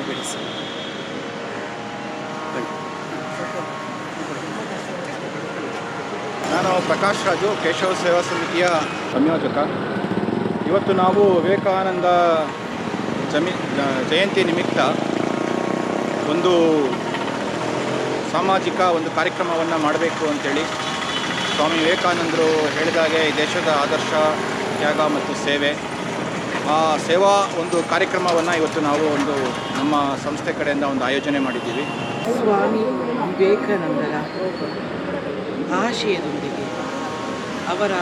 ನಾಡನ್ನು ಬೆಳೆಸಿ ನಾನು ಪ್ರಕಾಶ್ ರಾಜು, ಕೇಶವ ಸೇವಾ ಸಮಿತಿಯ ಸಂಯೋಜಕ. ಇವತ್ತು ನಾವು ವಿವೇಕಾನಂದ ಜಮಿ ಜಯಂತಿ ನಿಮಿತ್ತ ಒಂದು ಸಾಮಾಜಿಕ ಒಂದು ಕಾರ್ಯಕ್ರಮವನ್ನು ಮಾಡಬೇಕು ಅಂತೇಳಿ ಸ್ವಾಮಿ ವಿವೇಕಾನಂದರು ಹೇಳಿದಾಗೆ ಈ ದೇಶದ ಆದರ್ಶ, ತ್ಯಾಗ ಮತ್ತು ಸೇವೆ. ಸೇವಾ ಒಂದು ಕಾರ್ಯಕ್ರಮವನ್ನು ಇವತ್ತು ನಾವು ಒಂದು ನಮ್ಮ ಸಂಸ್ಥೆ ಕಡೆಯಿಂದ ಒಂದು ಆಯೋಜನೆ ಮಾಡಿದ್ದೀವಿ. ಸ್ವಾಮಿ ವಿವೇಕಾನಂದರ ಆಶಯದೊಂದಿಗೆ ಅವರ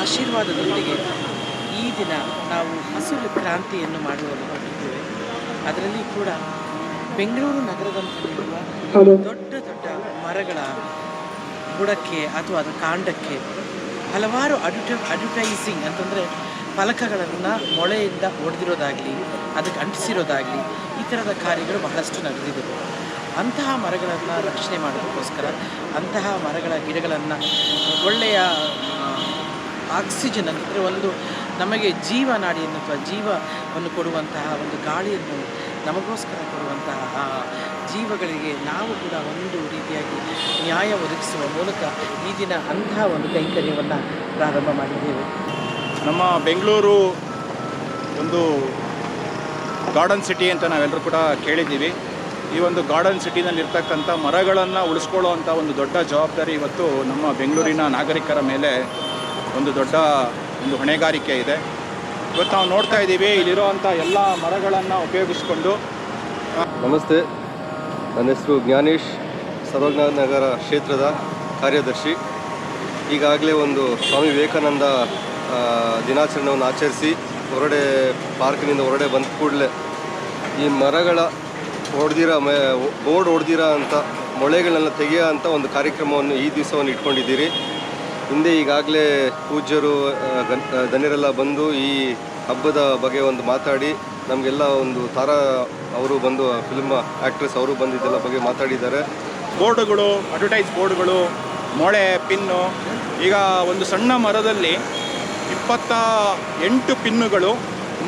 ಆಶೀರ್ವಾದದೊಂದಿಗೆ ಈ ದಿನ ನಾವು ಹಸಿರು ಕ್ರಾಂತಿಯನ್ನು ಮಾಡುವುದು ಹೊರಟಿದ್ದೇವೆ ಅದರಲ್ಲಿ ಕೂಡ ಬೆಂಗಳೂರು ನಗರದಂತಲ್ಲಿರುವ ದೊಡ್ಡ ದೊಡ್ಡ ಮರಗಳ ಬುಡಕ್ಕೆ ಅಥವಾ ಅದರ ಕಾಂಡಕ್ಕೆ ಹಲವಾರು ಅಡ್ವಟ ಅಡ್ವರ್ಟೈಸಿಂಗ್ ಅಂತಂದರೆ ಫಲಕಗಳನ್ನು ಮೊಳೆಯಿಂದ ಒಡೆದಿರೋದಾಗಲಿ, ಅದಕ್ಕೆ ಅಂಟಿಸಿರೋದಾಗಲಿ, ಈ ಥರದ ಕಾರ್ಯಗಳು ಬಹಳಷ್ಟು ನಡೆದಿದೆ ಅಂತಹ ಮರಗಳನ್ನು ರಕ್ಷಣೆ ಮಾಡೋದಕ್ಕೋಸ್ಕರ, ಅಂತಹ ಮರಗಳ ಗಿಡಗಳನ್ನು ಒಳ್ಳೆಯ ಆಕ್ಸಿಜನ್ ಅಂದರೆ ಒಂದು ನಮಗೆ ಜೀವನಾಡಿಯನ್ನು ಅಥವಾ ಜೀವವನ್ನು ಕೊಡುವಂತಹ ಒಂದು ಗಾಳಿಯನ್ನು ನಮಗೋಸ್ಕರ ಕೊಡುವಂತಹ ಜೀವಗಳಿಗೆ ನಾವು ಕೂಡ ಒಂದು ರೀತಿಯಾಗಿ ನ್ಯಾಯ ಒದಗಿಸುವ ಮೂಲಕ ಈ ದಿನ ಅಂತಹ ಒಂದು ಕೈಂಕರ್ಯವನ್ನು ಪ್ರಾರಂಭ ಮಾಡಿದ್ದೇವೆ. ನಮ್ಮ ಬೆಂಗಳೂರು ಒಂದು ಗಾರ್ಡನ್ ಸಿಟಿ ಅಂತ ನಾವೆಲ್ಲರೂ ಕೂಡ ಕೇಳಿದ್ದೀವಿ. ಈ ಒಂದು ಗಾರ್ಡನ್ ಸಿಟಿನಲ್ಲಿರ್ತಕ್ಕಂಥ ಮರಗಳನ್ನು ಉಳಿಸ್ಕೊಳ್ಳೋ ಅಂಥ ಒಂದು ದೊಡ್ಡ ಜವಾಬ್ದಾರಿ ಇವತ್ತು ನಮ್ಮ ಬೆಂಗಳೂರಿನ ನಾಗರಿಕರ ಮೇಲೆ ಒಂದು ದೊಡ್ಡ ಒಂದು ಹೊಣೆಗಾರಿಕೆ ಇದೆ. ಇವತ್ತು ನಾವು ನೋಡ್ತಾ ಇದ್ದೀವಿ, ಇಲ್ಲಿರುವಂಥ ಎಲ್ಲ ಮರಗಳನ್ನು ಉಪಯೋಗಿಸ್ಕೊಂಡು. ನಮಸ್ತೆ. ನನ್ನ ಹೆಸರು ಜ್ಞಾನೇಶ್ ಸರ್ವಜ್ಞಾನ ನಗರ ಕ್ಷೇತ್ರದ ಕಾರ್ಯದರ್ಶಿ. ಈಗಾಗಲೇ ಒಂದು ಸ್ವಾಮಿ ವಿವೇಕಾನಂದ ದಿನಾಚರಣೆಯನ್ನು ಆಚರಿಸಿ ಹೊರಡೆ ಪಾರ್ಕಿನಿಂದ ಹೊರಡೆ ಬಂದ ಕೂಡಲೇ ಈ ಮರಗಳ ಹೊಡೆದಿರೋ ಬೋರ್ಡ್ ಹೊಡೆದಿರೋ ಅಂಥ ಮೊಳೆಗಳನ್ನೆಲ್ಲ ತೆಗೆಯೋ ಅಂಥ ಒಂದು ಕಾರ್ಯಕ್ರಮವನ್ನು ಈ ದಿವಸವನ್ನು ಇಟ್ಕೊಂಡಿದ್ದೀರಿ. ಹಿಂದೆ ಈಗಾಗಲೇ ಪೂಜ್ಯರು ಧನ್ಯರೆಲ್ಲ ಬಂದು ಈ ಹಬ್ಬದ ಬಗ್ಗೆ ಒಂದು ಮಾತಾಡಿ, ನಮಗೆಲ್ಲ ಒಂದು ತಾರಾ ಅವರು ಬಂದು ಫಿಲ್ಮ್ ಆ್ಯಕ್ಟ್ರೆಸ್ ಅವರು ಬಂದಿದ್ದೆಲ್ಲ ಬಗ್ಗೆ ಮಾತಾಡಿದ್ದಾರೆ. ಬೋರ್ಡುಗಳು ಅಡ್ವರ್ಟೈಸ್ ಬೋರ್ಡ್ಗಳು, ಮೊಳೆ, ಪಿನ್ನು, ಈಗ ಒಂದು ಸಣ್ಣ ಮರದಲ್ಲಿ ಇಪ್ಪತ್ತ ಎಂಟು ಪಿನ್ನುಗಳು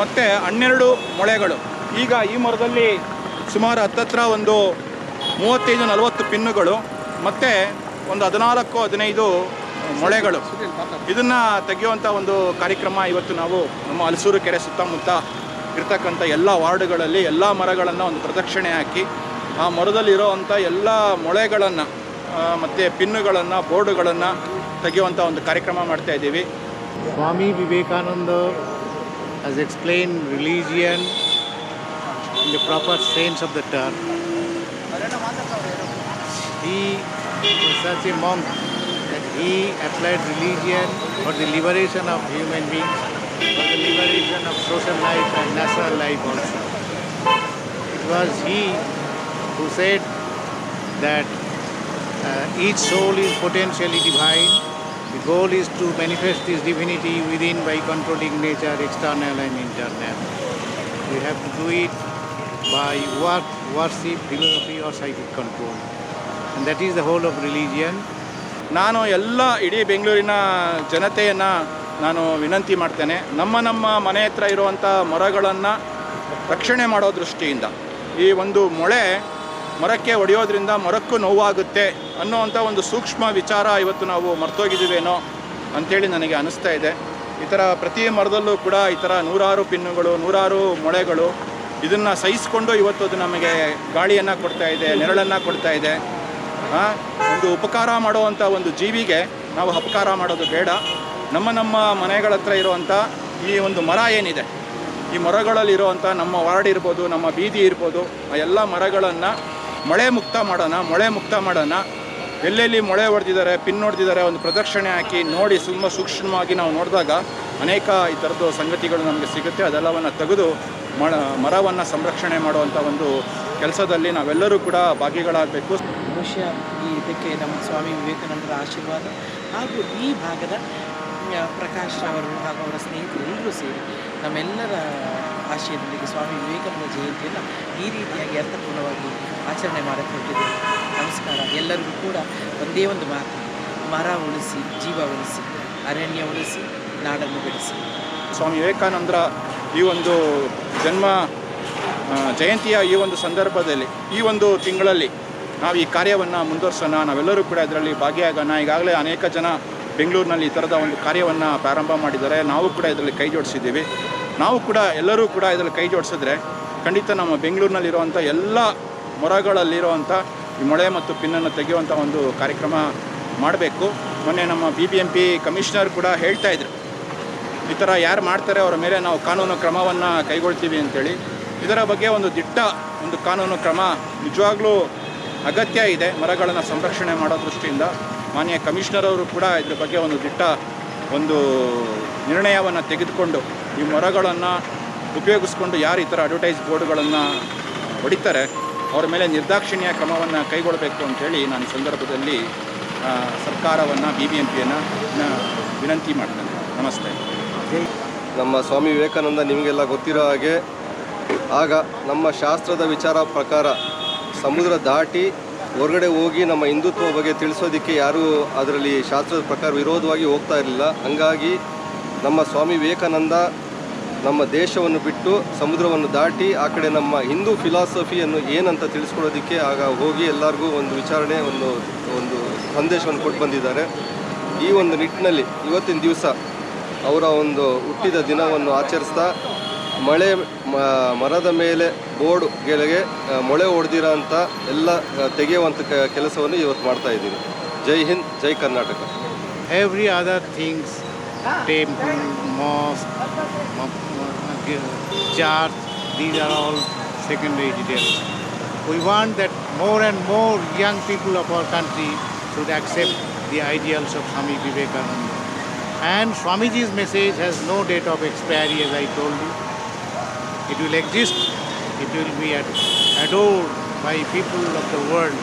ಮತ್ತು ಹನ್ನೆರಡು ಮೊಳೆಗಳು. ಈಗ ಈ ಮರದಲ್ಲಿ ಸುಮಾರು ಹತ್ತತ್ರ ಒಂದು ಮೂವತ್ತೈದು ನಲವತ್ತು ಪಿನ್ನುಗಳು ಮತ್ತು ಒಂದು ಹದಿನಾಲ್ಕು, ಹದಿನೈದು ಮೊಳೆಗಳು. ಇದನ್ನು ತೆಗೆಯುವಂಥ ಒಂದು ಕಾರ್ಯಕ್ರಮ ಇವತ್ತು ನಾವು ನಮ್ಮ ಹಲಸೂರು ಕೆರೆ ಸುತ್ತಮುತ್ತ ಇರ್ತಕ್ಕಂಥ ಎಲ್ಲ ವಾರ್ಡ್ಗಳಲ್ಲಿ ಎಲ್ಲ ಮರಗಳನ್ನು ಒಂದು ಪ್ರದಕ್ಷಿಣೆ ಹಾಕಿ ಆ ಮರದಲ್ಲಿರೋ ಅಂಥ ಎಲ್ಲ ಮೊಳೆಗಳನ್ನು ಮತ್ತು ಪಿನ್ನುಗಳನ್ನು, ಬೋರ್ಡುಗಳನ್ನು ತೆಗೆಯುವಂಥ ಒಂದು ಕಾರ್ಯಕ್ರಮ ಮಾಡ್ತಾ ಇದ್ದೀವಿ. Swami Vivekananda has explained religion in the proper sense of the term. He was such a monk that he applied religion for the liberation of human beings, for the liberation of social life and national life also. It was he who said that uh, each soul is potentially divine goal is to manifest this divinity within by controlling nature, external and internal. We have to do it by work, worship, philosophy, or psychic control. And that is the whole of religion. ನಾನು ಎಲ್ಲ ಇಡೀ ಬೆಂಗಳೂರಿನ ಜನತೆಯನ್ನು ನಾನು ವಿನಂತಿ ಮಾಡ್ತೇನೆ ನಮ್ಮ ನಮ್ಮ ಮನೆ ಹತ್ರ ಇರುವಂಥ ಮರಗಳನ್ನು ರಕ್ಷಣೆ ಮಾಡೋ ದೃಷ್ಟಿಯಿಂದ ಈ ಒಂದು ಮೊಳೆ ಮರಕ್ಕೆ ಹೊಡೆಯೋದ್ರಿಂದ ಮರಕ್ಕೂ ನೋವಾಗುತ್ತೆ ಅನ್ನೋವಂಥ ಒಂದು ಸೂಕ್ಷ್ಮ ವಿಚಾರ ಇವತ್ತು ನಾವು ಮರ್ತೋಗಿದ್ದೀವೇನೋ ಅಂಥೇಳಿ ನನಗೆ ಅನಿಸ್ತಾ ಇದೆ. ಈ ಥರ ಪ್ರತಿ ಮರದಲ್ಲೂ ಕೂಡ ಈ ಥರ ನೂರಾರು ಪಿನ್ನುಗಳು, ನೂರಾರು ಮೊಳೆಗಳು ಇದನ್ನು ಸಹಿಸಿಕೊಂಡು ಇವತ್ತು ಅದು ನಮಗೆ ಗಾಳಿಯನ್ನು ಕೊಡ್ತಾ ಇದೆ, ನೆರಳನ್ನು ಕೊಡ್ತಾ ಇದೆ. ಒಂದು ಉಪಕಾರ ಮಾಡುವಂಥ ಒಂದು ಜೀವಿಗೆ ನಾವು ಅಪಕಾರ ಮಾಡೋದು ಬೇಡ. ನಮ್ಮ ನಮ್ಮ ಮನೆಗಳ ಹತ್ರ ಇರುವಂಥ ಈ ಒಂದು ಮರ ಏನಿದೆ, ಈ ಮರಗಳಲ್ಲಿರುವಂಥ ನಮ್ಮ ವಾರ್ಡ್ ಇರ್ಬೋದು, ನಮ್ಮ ಬೀದಿ ಇರ್ಬೋದು, ಆ ಎಲ್ಲ ಮರಗಳನ್ನು ಮಳೆ ಮುಕ್ತ ಮಾಡೋಣ, ಮಳೆ ಮುಕ್ತ ಮಾಡೋಣ. ಎಲ್ಲೆಲ್ಲಿ ಮೊಳೆ ಹೊಡೆದಿದ್ದಾರೆ ಪಿನ್ ಹೊಡೆದಿದ್ದಾರೆ ಒಂದು ಪ್ರದಕ್ಷಿಣೆ ಹಾಕಿ ನೋಡಿ ತುಂಬ ಸೂಕ್ಷ್ಮವಾಗಿ ನಾವು ನೋಡಿದಾಗ ಅನೇಕ ಈ ಥರದ್ದು ಸಂಗತಿಗಳು ನಮಗೆ ಸಿಗುತ್ತೆ. ಅದೆಲ್ಲವನ್ನು ತೆಗೆದು ಮರ ಮರವನ್ನು ಸಂರಕ್ಷಣೆ ಮಾಡುವಂಥ ಒಂದು ಕೆಲಸದಲ್ಲಿ ನಾವೆಲ್ಲರೂ ಕೂಡ ಭಾಗಿಗಳಾಗಬೇಕು. ಬಹುಶಃ ಈ ಇದಕ್ಕೆ ನಮ್ಮ ಸ್ವಾಮಿ ವಿವೇಕಾನಂದರ ಆಶೀರ್ವಾದ ಹಾಗೂ ಈ ಭಾಗದ ಪ್ರಕಾಶ್ ಅವರು ಹಾಗೂ ಅವರ ಸ್ನೇಹಿತರು ಸೇರಿ ನಮ್ಮೆಲ್ಲರ ಆಶಯದೊಂದಿಗೆ ಸ್ವಾಮಿ ವಿವೇಕಾನಂದ ಜಯಂತಿಯನ್ನು ಈ ರೀತಿಯಾಗಿ ಅರ್ಥಪೂರ್ಣವಾಗಿ ಆಚರಣೆ ಮಾಡಕ್ಕೆ ನಮಸ್ಕಾರ. ಎಲ್ಲರಿಗೂ ಕೂಡ ಒಂದೇ ಒಂದು ಮಾತು. ಮರ ಉಳಿಸಿ, ಜೀವ ಉಳಿಸಿ, ಅರಣ್ಯ ಉಳಿಸಿ, ನಾಡನ್ನು ಬೆಳೆಸಿ. ಸ್ವಾಮಿ ವಿವೇಕಾನಂದರ ಈ ಒಂದು ಜನ್ಮ ಜಯಂತಿಯ ಈ ಒಂದು ಸಂದರ್ಭದಲ್ಲಿ, ಈ ಒಂದು ತಿಂಗಳಲ್ಲಿ ನಾವು ಈ ಕಾರ್ಯವನ್ನು ಮುಂದುವರ್ಸೋಣ. ನಾವೆಲ್ಲರೂ ಕೂಡ ಇದರಲ್ಲಿ ಭಾಗಿಯಾಗೋಣ. ಈಗಾಗಲೇ ಅನೇಕ ಜನ ಬೆಂಗಳೂರಿನಲ್ಲಿ ಈ ಥರದ ಒಂದು ಕಾರ್ಯವನ್ನು ಪ್ರಾರಂಭ ಮಾಡಿದ್ದಾರೆ. ನಾವು ಕೂಡ ಇದರಲ್ಲಿ ಕೈ ಜೋಡಿಸಿದ್ದೀವಿ. ನಾವು ಕೂಡ ಎಲ್ಲರೂ ಕೂಡ ಇದರಲ್ಲಿ ಕೈ ಜೋಡಿಸಿದ್ರೆ ಖಂಡಿತ ನಮ್ಮ ಬೆಂಗಳೂರಿನಲ್ಲಿರುವಂಥ ಎಲ್ಲ ಮೊರಗಳಲ್ಲಿರುವಂಥ ಈ ಮೊಳೆ ಮತ್ತು ಪಿನ್ನನ್ನು ತೆಗೆಯುವಂಥ ಒಂದು ಕಾರ್ಯಕ್ರಮ ಮಾಡಬೇಕು. ಮೊನ್ನೆ ನಮ್ಮ B B M P commissioner ಕೂಡ ಹೇಳ್ತಾ ಇದ್ರು, ಈ ಥರ ಯಾರು ಮಾಡ್ತಾರೆ ಅವರ ಮೇಲೆ ನಾವು ಕಾನೂನು ಕ್ರಮವನ್ನು ಕೈಗೊಳ್ತೀವಿ ಅಂತೇಳಿ. ಇದರ ಬಗ್ಗೆ ಒಂದು ದಿಟ್ಟ ಒಂದು ಕಾನೂನು ಕ್ರಮ ನಿಜವಾಗ್ಲೂ ಅಗತ್ಯ ಇದೆ ಮರಗಳನ್ನು ಸಂರಕ್ಷಣೆ ಮಾಡೋ ದೃಷ್ಟಿಯಿಂದ. ಮಾನ್ಯ ಕಮಿಷನರ್ ಅವರು ಕೂಡ ಇದ್ರ ಬಗ್ಗೆ ಒಂದು ದಿಟ್ಟ ಒಂದು ನಿರ್ಣಯವನ್ನು ತೆಗೆದುಕೊಂಡು ಈ ಮರಗಳನ್ನು ಉಪಯೋಗಿಸ್ಕೊಂಡು ಯಾರು ಈ ಥರ ಅಡ್ವರ್ಟೈಸ್ ಬೋರ್ಡ್ಗಳನ್ನು ಹೊಡಿತಾರೆ, ಅವರ ಮೇಲೆ ನಿರ್ದಾಕ್ಷಿಣ್ಯ ಕ್ರಮವನ್ನು ಕೈಗೊಳ್ಳಬೇಕು ಅಂತೇಳಿ ನಾನು ಸಂದರ್ಭದಲ್ಲಿ ಸರ್ಕಾರವನ್ನು ಬಿ ಬಿ ಎಂ ಪಿಯನ್ನು ವಿನಂತಿ ಮಾಡ್ತೇನೆ. ನಮಸ್ತೆ. ನಮ್ಮ ಸ್ವಾಮಿ ವಿವೇಕಾನಂದ ನಿಮಗೆಲ್ಲ ಗೊತ್ತಿರೋ ಹಾಗೆ, ಆಗ ನಮ್ಮ ಶಾಸ್ತ್ರದ ವಿಚಾರ ಪ್ರಕಾರ ಸಮುದ್ರ ದಾಟಿ ಹೊರಗಡೆ ಹೋಗಿ ನಮ್ಮ ಹಿಂದುತ್ವ ಬಗ್ಗೆ ತಿಳಿಸೋದಕ್ಕೆ ಯಾರೂ ಅದರಲ್ಲಿ ಶಾಸ್ತ್ರದ ಪ್ರಕಾರ ವಿರೋಧವಾಗಿ ಹೋಗ್ತಾ ಇರಲಿಲ್ಲ. ಹಂಗಾಗಿ ನಮ್ಮ ಸ್ವಾಮಿ ವಿವೇಕಾನಂದ ನಮ್ಮ ದೇಶವನ್ನು ಬಿಟ್ಟು ಸಮುದ್ರವನ್ನು ದಾಟಿ ಆ ಕಡೆ ನಮ್ಮ ಹಿಂದೂ ಫಿಲಾಸಫಿಯನ್ನು ಏನಂತ ತಿಳಿಸ್ಕೊಡೋದಕ್ಕೆ ಆಗ ಹೋಗಿ ಎಲ್ಲರಿಗೂ ಒಂದು ವಿಚಾರಣೆ ಒಂದು ಒಂದು ಸಂದೇಶವನ್ನು ಕೊಟ್ಟು ಬಂದಿದ್ದಾರೆ. ಈ ಒಂದು ನಿಟ್ಟಿನಲ್ಲಿ ಇವತ್ತಿನ ದಿವಸ ಅವರ ಒಂದು ಹುಟ್ಟಿದ ದಿನವನ್ನು ಆಚರಿಸ್ತಾ ಮಳೆ ಮರದ ಮೇಲೆ ಬೋರ್ಡ್ ಗೆಳೆಗೆ ಮೊಳೆ ಹೊಡೆದಿರೋ ಅಂತ ಎಲ್ಲ ತೆಗೆಯುವಂಥ ಕೆಲಸವನ್ನು ಇವತ್ತು ಮಾಡ್ತಾ ಇದ್ದೀವಿ. ಜೈ ಹಿಂದ್ ಜೈ Karnataka. Every other things, temple, mosque, mo- mo- church, these are all secondary details. We want that more and more young people of our country should accept the ideals of Swami Vivekananda. And Swamiji's message has no date of expiry, as I told you. It will exist, it will be adored by people of the world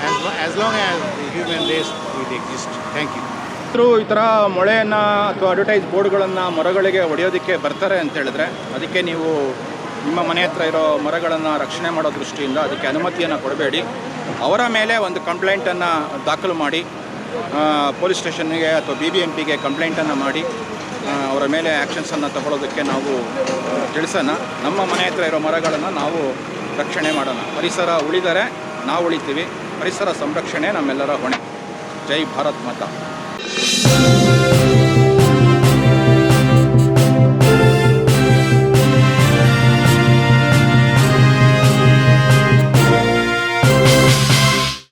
as, as long as the human race will exist. Thank you. ಇದ್ರು ಈ ಥರ ಮೊಳೆಯನ್ನು ಅಥವಾ advertise ಬೋರ್ಡ್ಗಳನ್ನು ಮರಗಳಿಗೆ ಹೊಡೆಯೋದಕ್ಕೆ ಬರ್ತಾರೆ ಅಂತ ಹೇಳಿದ್ರೆ ಅದಕ್ಕೆ ನೀವು ನಿಮ್ಮ ಮನೆ ಹತ್ರ ಇರೋ ಮರಗಳನ್ನು ರಕ್ಷಣೆ ಮಾಡೋ ದೃಷ್ಟಿಯಿಂದ ಅದಕ್ಕೆ ಅನುಮತಿಯನ್ನು ಕೊಡಬೇಡಿ. ಅವರ ಮೇಲೆ ಒಂದು ಕಂಪ್ಲೇಂಟನ್ನು ದಾಖಲು ಮಾಡಿ ಪೊಲೀಸ್ ಸ್ಟೇಷನ್ಗೆ ಅಥವಾ ಬಿ ಬಿ ಎಂ ಪಿಗೆ ಕಂಪ್ಲೇಂಟನ್ನು ಮಾಡಿ ಅವರ ಮೇಲೆ ಆ್ಯಕ್ಷನ್ಸನ್ನು ತಗೊಳ್ಳೋದಕ್ಕೆ ನಾವು ತಿಳಿಸೋಣ. ನಮ್ಮ ಮನೆ ಹತ್ರ ಇರೋ ಮರಗಳನ್ನು ನಾವು ರಕ್ಷಣೆ ಮಾಡೋಣ. ಪರಿಸರ ಉಳಿದರೆ ನಾವು ಉಳಿತೀವಿ. ಪರಿಸರ ಸಂರಕ್ಷಣೆ ನಮ್ಮೆಲ್ಲರ ಹೊಣೆ. ಜೈ ಭಾರತ್ ಮಾತಾ. Música